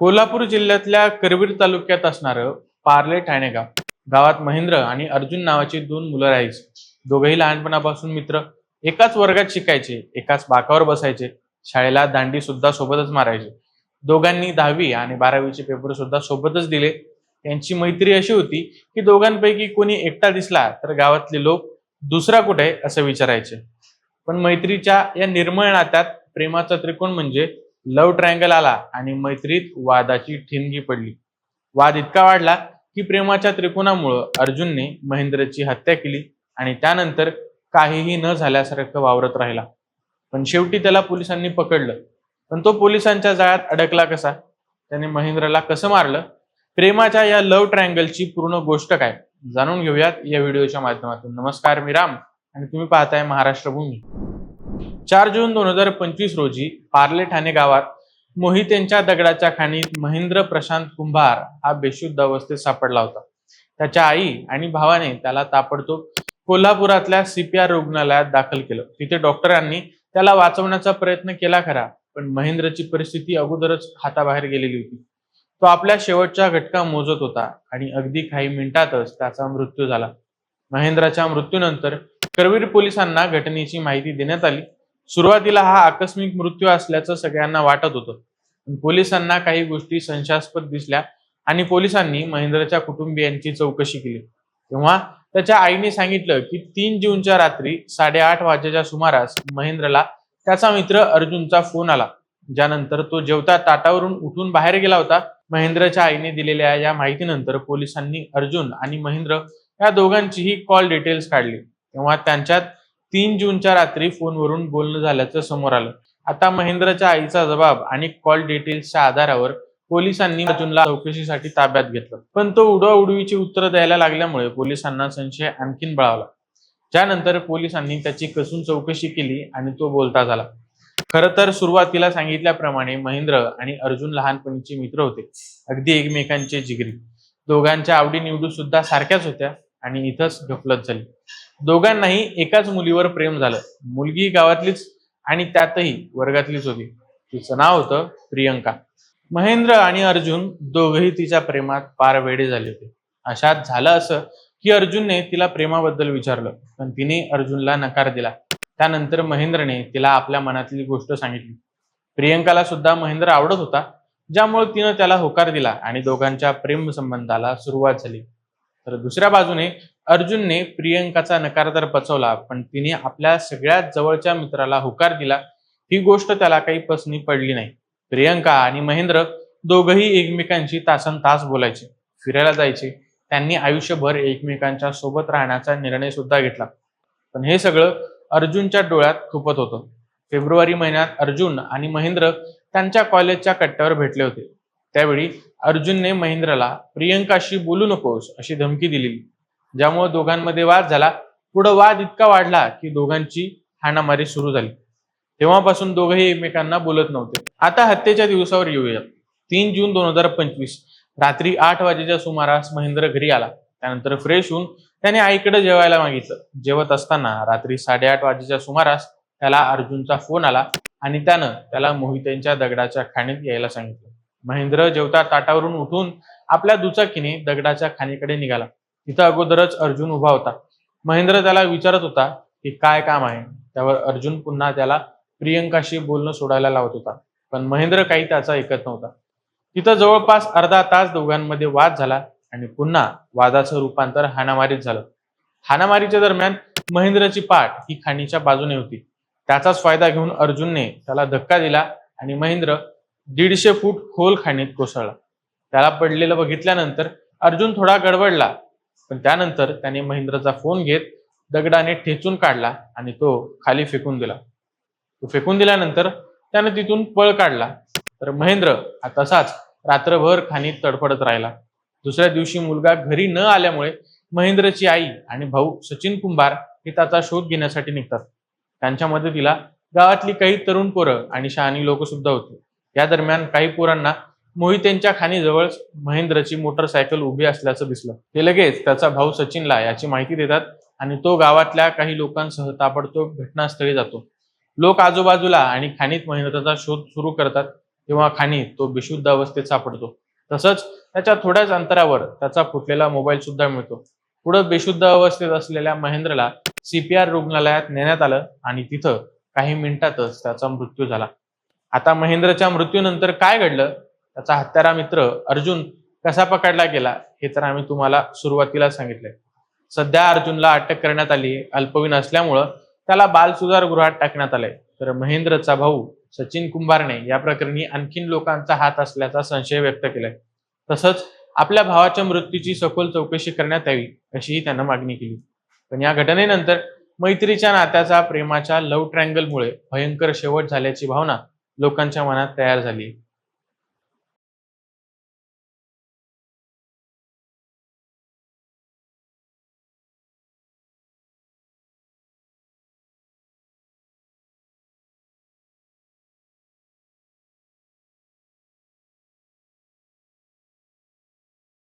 कोल्हापूर जिल्ह्यातल्या करवीर तालुक्यात असणारं पार्ले ठाणे गाव गावात महेंद्र आणि अर्जुन नावाची दोन मुलं राहायची. दोघेही लहानपणापासून मित्र. एकाच वर्गात शिकायचे एकाच बाकावर बसायचे. शाळेला दांडी सुद्धा सोबतच मारायचे. दोघांनी दहावी आणि बारावीचे पेपर सुद्धा सोबतच दिले. त्यांची मैत्री अशी होती की दोघांपैकी कोणी एकटा दिसला तर गावातले लोक दुसरा कुठे? आहे असं विचारायचे. पण मैत्रीच्या या निर्मळ नात्यात प्रेमाचा त्रिकोण म्हणजे लव्ह ट्रायंगल आला आणि मैत्रीत वादाची ठिणगी पडली. वाद इतका वाढला की प्रेमाच्या त्रिकोणामुळं अर्जुनने महेंद्रची हत्या केली आणि त्यानंतर काहीही न झाल्यासारखं वावरत राहिला. पण शेवटी त्याला पोलिसांनी पकडलं. पण तो पोलिसांच्या जाळ्यात अडकला कसा? त्याने महेंद्रला कसं मारलं? प्रेमाच्या या लव्ह ट्रायंगलची पूर्ण गोष्ट काय? जाणून घेऊयात या व्हिडिओच्या माध्यमातून. नमस्कार मी राम आणि तुम्ही पाहताय महाराष्ट्र भूमी. चार जून दोन हजार पंचवीस रोजी पार्ले ठाणे गावात मोहित यांच्या दगडाच्या खाणीत महेंद्र प्रशांत कुंभार हा बेशुद्ध अवस्थेत सापडला होता. त्याच्या आई आणि भावाने त्याला ताबडतोब कोल्हापुरातल्या सीपीआर रुग्णालयात दाखल केलं. तिथे डॉक्टरांनी त्याला वाचवण्याचा प्रयत्न केला खरा पण महेंद्रची परिस्थिती अगोदरच हाताबाहेर गेलेली होती. तो आपल्या शेवटच्या घटका मोजत होता आणि अगदी काही मिनिटातच त्याचा मृत्यू झाला. महेंद्राच्या मृत्यूनंतर करवीर पोलिसांना घटनेची माहिती देण्यात आली. सुरुवातीला हा आकस्मिक मृत्यू असल्याचं सगळ्यांना वाटत होतं. पोलिसांना काही गोष्टी संशयास्पद दिसल्या आणि पोलिसांनी महेंद्रच्या कुटुंबियांची चौकशी केली. तेव्हा त्याच्या आईने सांगितलं की तीन जूनच्या रात्री साडेआठ वाजेच्या सुमारास महेंद्रला त्याचा मित्र अर्जुनचा फोन आला. ज्यानंतर तो जेवता ताटावरून उठून बाहेर गेला होता. महेंद्रच्या आईने दिलेल्या या माहितीनंतर पोलिसांनी अर्जुन आणि महेंद्र या दोघांचीही कॉल डिटेल्स काढली. तेव्हा त्यांच्यात तीन जूनच्या रात्री फोनवरून बोलणं झाल्याचं समोर आलं. आता महेंद्रच्या आईचा जबाब आणि कॉल डिटेल्सच्या आधारावर पोलिसांनी अर्जुनला चौकशीसाठी ताब्यात घेतलं. पण तो उडवाउडवीची उत्तरं द्यायला लागल्यामुळे पोलिसांना संशय आणखीन बळावला. त्यानंतर पोलिसांनी त्याची कसून चौकशी केली आणि तो बोलता झाला. खरं तर सुरुवातीला सांगितल्याप्रमाणे महेंद्र आणि अर्जुन लहानपणीचे मित्र होते. अगदी एकमेकांचे जिगरी. दोघांच्या आवडी आवडीनिवडी सुद्धा सारख्याच होत्या. आणि इथंच गफलत झाली. दोघांनाही एकाच मुलीवर प्रेम झालं. मुलगी गावातलीच आणि त्यातही वर्गातलीच होती. तिचं नाव होतं प्रियंका. महेंद्र आणि अर्जुन दोघही तिच्या प्रेमात पार वेडे झाले होते. अशात झालं असं की अर्जुनने तिला प्रेमाबद्दल विचारलं पण तिने अर्जुनला नकार दिला. त्यानंतर महेंद्रने तिला आपल्या मनातली गोष्ट सांगितली. प्रियंकाला सुद्धा महेंद्र आवडत होता ज्यामुळे तिनं त्याला होकार दिला आणि दोघांच्या प्रेम संबंधाला सुरुवात झाली. तर दुसऱ्या बाजूने अर्जुनने प्रियंकाचा नकार तर पचवला पण तिने आपल्या सगळ्यात जवळच्या मित्राला होकार दिला. ही गोष्ट त्याला काही पसनी पडली नाही. प्रियंका आणि महेंद्र दोघही एकमेकांशी तासन तास बोलायचे फिरायला जायचे. त्यांनी आयुष्यभर एकमेकांच्या सोबत राहण्याचा निर्णय सुद्धा घेतला. पण हे सगळं अर्जुनच्या डोळ्यात खुपत होतं. फेब्रुवारी महिन्यात अर्जुन आणि महेंद्र त्यांच्या कॉलेजच्या कट्ट्यावर भेटले होते. त्यावेळी अर्जुनने महेंद्रला प्रियंकाशी बोलू नकोस अशी धमकी दिली. ज्यामुळे दोघांमध्ये वाद झाला. पुढे वाद इतका वाढला की दोघांची हाणामारी सुरू झाली. तेव्हापासून दोघेही एकमेकांना बोलत नव्हते. आता हत्येच्या दिवसावर येऊया. तीन जून दोन हजार पंचवीस रात्री आठ वाजेच्या सुमारास महेंद्र घरी आला. त्यानंतर फ्रेश होऊन त्याने आईकडे जेवायला मागितलं. जेवत असताना रात्री साडेआठ वाजेच्या सुमारास त्याला अर्जुनचा फोन आला आणि त्यानं त्याला मोहित्यांच्या दगडाच्या खाणीत यायला सांगितलं. महेंद्र जेवता ताटावरून उठून आपल्या दुचाकीने दगडाच्या खाणीकडे निघाला. तिथं अगोदरच अर्जुन उभा होता. महेंद्र त्याला विचारत होता की काय काम आहे? त्यावर अर्जुन पुन्हा त्याला प्रियंकाशी बोलणं सोडायला लावत होता. पण महेंद्र काही त्याचा ऐकत नव्हता. तिथं जवळपास अर्धा तास दोघांमध्ये वाद झाला आणि पुन्हा वादाचं रूपांतर हाणामारीत झालं. हाणामारीच्या दरम्यान महेंद्रची पाठ ही खाणीच्या बाजूने होती. त्याचाच फायदा घेऊन अर्जुनने त्याला धक्का दिला आणि महेंद्र दीडशे फूट खोल खाणीत कोसळला. त्याला पडलेलं बघितल्यानंतर अर्जुन थोडा गडबडला. पण त्यानंतर त्याने महेंद्रचा फोन घेत दगडाने ठेचून काढला आणि तो खाली फेकून दिला. तो फेकून दिल्यानंतर त्याने तिथून पळ काढला. तर महेंद्र हा तसाच रात्रभर खाणीत तडफडत राहिला. दुसऱ्या दिवशी मुलगा घरी न आल्यामुळे महेंद्रची आई आणि भाऊ सचिन कुंभार हे त्याचा शोध घेण्यासाठी निघतात. त्यांच्या मदतीला गावातली काही तरुण पोरं आणि शहाणी लोक सुद्धा होती. या दरम्यान काही पोरांना मोहितेंच्या खाणीजवळ महेंद्रची मोटरसायकल उभी असल्याचं दिसलं. ते लगेच त्याचा भाऊ सचिनला याची माहिती देतात आणि तो गावातल्या काही लोकांसह ताबडतोब घटनास्थळी जातो. लोक आजूबाजूला आणि खाणीत महेंद्रचा शोध सुरू करतात तेव्हा खाणी तो बेशुद्ध अवस्थेत सापडतो. तसंच त्याच्या थोड्याच अंतरावर त्याचा फुटलेला मोबाईल सुद्धा मिळतो. पुढं बेशुद्ध अवस्थेत असलेल्या महेंद्रला सीपीआर रुग्णालयात नेण्यात आलं आणि तिथं काही मिनिटातच त्याचा मृत्यू झाला. आता महेंद्रच्या मृत्यूनंतर काय घडलं? त्याचा हत्यारा मित्र अर्जुन कसा पकडला गेला? हे तर आम्ही तुम्हाला सुरुवातीला सांगितलंय. सध्या अर्जुनला अटक करण्यात आली अल्पवीन अल्पवयीन असल्यामुळं त्याला बालसुधार गृहात टाकण्यात आलंय. तर महेंद्रचा भाऊ सचिन कुंभारने या प्रकरणी आणखीन लोकांचा हात असल्याचा संशय व्यक्त केलाय. तसंच आपल्या भावाच्या मृत्यूची सखोल चौकशी करण्यात यावी अशीही त्यानं मागणी केली. पण या घटनेनंतर मैत्रीच्या नात्याचा प्रेमाच्या लव्ह ट्रँगलमुळे भयंकर शेवट झाल्याची भावना लोकांच्या मनात तयार झाली.